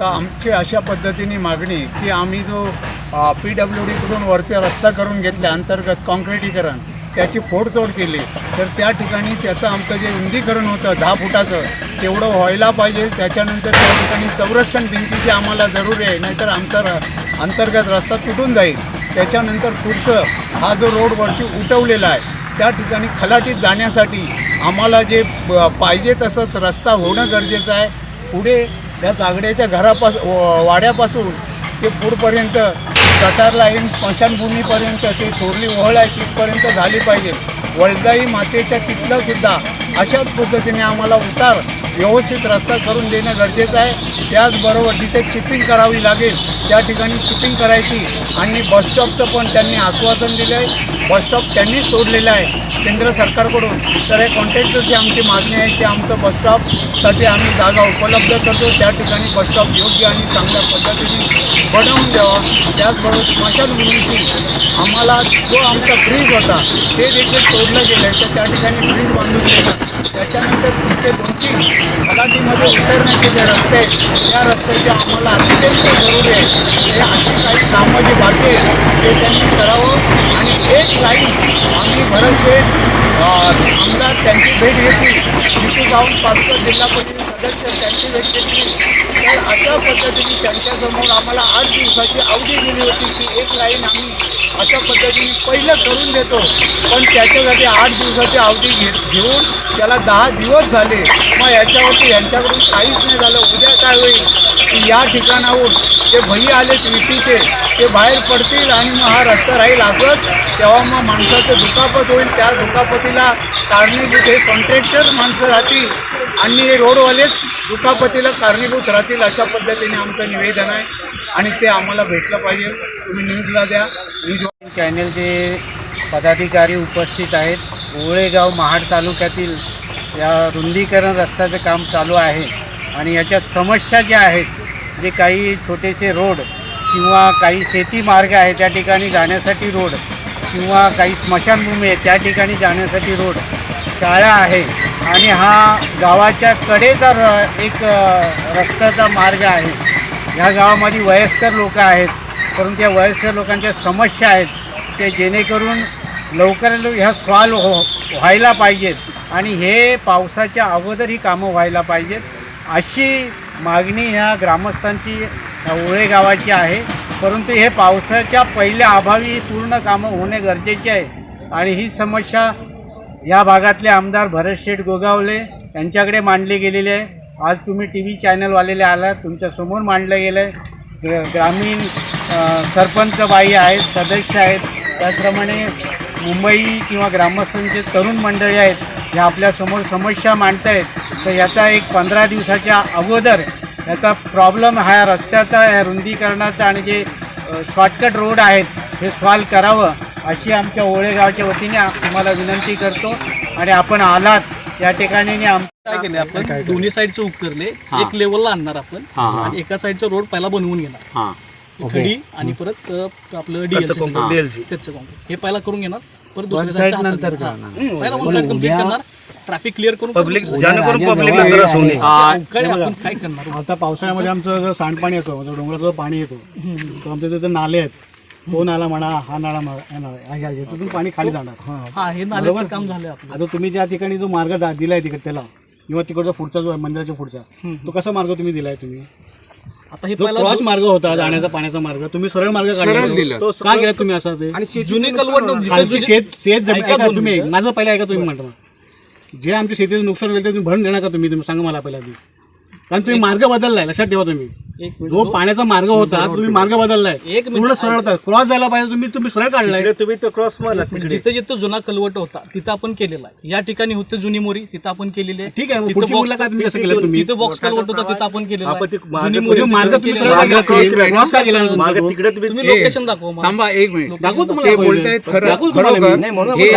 तर आमची अशा पद्धतीने मागणी की आम्ही जो पी डब्ल्यू डीकडून वरचा रस्ता करून घेतल्या अंतर्गत काँक्रिटीकरण त्याची फोडतोड केली तर त्या ठिकाणी त्याचं आमचं जे रुंदीकरण होतं दहा फुटाचं तेवढं व्हायला पाहिजे. त्याच्यानंतर त्या ठिकाणी संरक्षण भिंतीची आम्हाला जरुरी आहे नाहीतर आमचा र अंतर्गत रस्ता तुटून जाईल. त्याच्यानंतर पुढचं हा जो रोड वरती उठवलेला आहे त्या ठिकाणी खलाटीत जाण्यासाठी आम्हाला जे ब- पाहिजे तसंच रस्ता होणं गरजेचं आहे. पुढे त्या चागड्याच्या घरापास व- वाड्यापासून ते पूरपर्यंत गटार लाईन स्मशानभूमीपर्यंत ते थोरली ओहळ आहे तिथपर्यंत झाली पाहिजे. वळजाई मातेच्या तिथलंसुद्धा अशाच पद्धतीने आम्हाला उतार व्यवस्थित रस्ता करून देणं गरजेचं आहे. त्याचबरोबर जिथे चिपिंग करावी लागेल त्या ठिकाणी चिपिंग करायची आणि बसस्टॉपचं पण त्यांनी आश्वासन दिलं आहे. बसस्टॉप त्यांनीच सोडलेलं आहे केंद्र सरकारकडून. तर हे कॉन्ट्रॅक्टरची आमची मागणी आहे की आमचं बसस्टॉपसाठी आम्ही जागा उपलब्ध करतो. त्या ठिकाणी बसस्टॉप योग्य आणि चांगल्या पद्धतीने बनवून द्यावा. त्याचबरोबर स्मशानभूमीची आम्हाला जो आमचा ब्रिज होता ते देखील सोडलं गेलं आहे तर त्या ठिकाणी ब्रिज बांधून दिलं त्याच्यानंतर तिथे दोन तीन खलाटीमध्ये उतरण्याचे जे रस्ते आहेत त्या रस्त्याची आम्हाला अत्यंत जरुरी आहे. ते अशी काही कामं जी बाकी आहेत ते त्यांनी करावं. आणि एक लाईन आम्ही बरेचसे आमदार त्यांची भेट घेतली. तिथे जाऊन पाच जिल्हा परिषद सदस्य त्यांची भेट घेतली. तर अशा पद्धतीने त्यांच्यासमोर आम्हाला आठ दिवसाची अवधी दिली होती की एक लाईन आम्ही अशा पद्धतीने पहिलं करून देतो. पण त्याच्यासाठी आठ दिवसाची अवधी घे घेऊन त्याला दहा दिवस झाले. मग याच्यावरती यांच्याकडून काहीच नाही झालं. उद्या काय होईल? की या ठिकाणाहून जे भई आलेत विटीचे ते बाहेर पडतील आणि मग हा रस्ता राहील असंच. तेव्हा मग माणसाचं दुखापत होईल. त्या दुखापतीला कारणीभूत हे कॉन्ट्रॅक्टर माणसं राहतील आणि हे रोडवालेच दुखापतीला कारणीभूत राहतील अशा पद्धतीने आमचं निवेदन आहे. आणि ते आम्हाला भेटलं पाहिजे. तुम्ही न्यूजला द्या. न्यूज चॅनलचे पदाधिकारी उपस्थित आहेत. ओळेगाव महाड तालुक्यातील या रुंदीकरण रस्त्याचं काम चालू आहे आणि याच्यात समस्या ज्या आहेत जे काही छोटेसे रोड किंवा काही शेती मार्ग आहे त्या ठिकाणी जाण्यासाठी रोड किंवा काही स्मशानभूमी आहे त्या ठिकाणी जाण्यासाठी रोड शाळा आहे आणि हा गावाच्या कडेचा र एक रस्त्याचा मार्ग आहे. ह्या गावामध्ये वयस्कर लोक आहेत. परंतु या वयस्कर लोकांच्या समस्या आहेत ते जेणेकरून लवकर लव- ह्या सॉल्व हो व्हायला पाहिजेत. आणि हे पावसाच्या अगोदर ही कामं व्हायला पाहिजेत. अशी मागणी ह्या ग्रामस्थांची ह्या ओळे गावाची आहे. परंतु हे पावसाच्या पहिल्या अभावी पूर्ण कामं होणे गरजेचे आहे. आणि ही समस्या या भागातले आमदार भरत शेठ गोगावले यांच्याकडे मांडली गेलेली आहे. आज तुम्ही टी व्ही चॅनलवालेले आलात तुमच्यासमोर मांडलं गेलं आहे ग्रामीण सरपंच बाई आहेत सदस्य आहेत. त्याचप्रमाणे मुंबई किंवा ग्रामस्थांचे तरुण मंडळी आहेत जे आपल्यासमोर समस्या मांडत आहेत तर याचा एक पंधरा दिवसाच्या अगोदर याचा प्रॉब्लेम हा रस्त्याचा या रुंदीकरणाचा आणि जे शॉर्टकट रोड आहेत हे सॉल्व करावं अशी आमच्या ओळेगावच्या वतीने तुम्हाला विनंती करतो. आणि आपण आलात या ठिकाणी आम काय केले आपण? दोन्ही साईडचे उकरले एक लेवलला आणणार आपण आणि एका साईडचा रोड पहिला बनवून घेणार. खडी आणि परत अ, आपलं डीएलसी कॉन्क्रीट हे पहिला करून घेणार परत दुसऱ्या side साईडचा नंतर हाताने. हा. पहिला वन साईड कंप्लीट करणार. ट्रॅफिक क्लिअर करून पब्लिक ज्यानेकरून पब्लिकला त्रास होऊ नये काय आपण काय करणार? आता पावसाळ्यामध्ये आमचं जर सांडपाणी येतो जो डोंगराचं जो पाणी येतो तर आमच्या तिथे नाले आहेत. तो नाला म्हणा हा नाळा म्हणा हा. ह्या- ह्याच्यातून पाणी खाली जाणार. हा हे नाल्याचं काम झालं आपलं. आता तुम्ही ज्या ठिकाणी जो मार्ग दा- दिलाय तिकडे त्याला किंवा तिकडचा पुढचा जो आहे मंदिराच्या पुढचा तो कसा मार्ग तुम्ही दिलाय तुम्ही? आता हे पहिला क्रॉस मार्ग होता जाण्याचा पाण्याचा मार्ग तुम्ही सरळ मार्ग काढला. दिला. तो का गेला तुम्ही असं ते आणि जुनी कलवट जिथे खालची जुनी- शेत शेत जमीन ऐका ऐका दोन तुम्ही मिनिटं. माझं पहिलं ऐका तुम्ही म्हणता जे आमच्या शेतीचं नुकसान होईल ते तुम्ही भरून देणार का तुम्ही तुम्ही सांगा मला पहिला आधी कारण तुम्ही मार्ग बदललाय लक्षात ठेवा तुम्ही एक. जो पाण्याचा मार्ग होता तुम्ही मार्ग बदललाय एक मिनिट. पूर्ण सरळ क्रॉस झाला पाहिजे तुम्ही तुम्ही सरळ काढलाय तुम्ही तो क्रॉस मारला जिथे जिथे जुना कलवट होता तिथं आपण केलेला आहे या ठिकाणी होते जुनी मोरी तिथं आपण केलेली आहे ठीक आहे, मग तिथं पुढची box- मुलाखत तुम्ही कसं केलं तुम्ही? तिथं बॉक्स कलवट होता तिथं आपण केलेला आपण आहे. ते मार्ग- जुनी मोरी मार्ग तुम्ही केलेला सरळ आहे. मार्ग काढला, cross केला. क्रॉस का केला मार्ग? तिकडे तुम्ही तुम्ही लोकेशन दाखवा मला. थांबा एक मिनिट दाखवू ते तुम्हाला बोलतायत खरं दाखवू तुम्हाला खरोखर मी.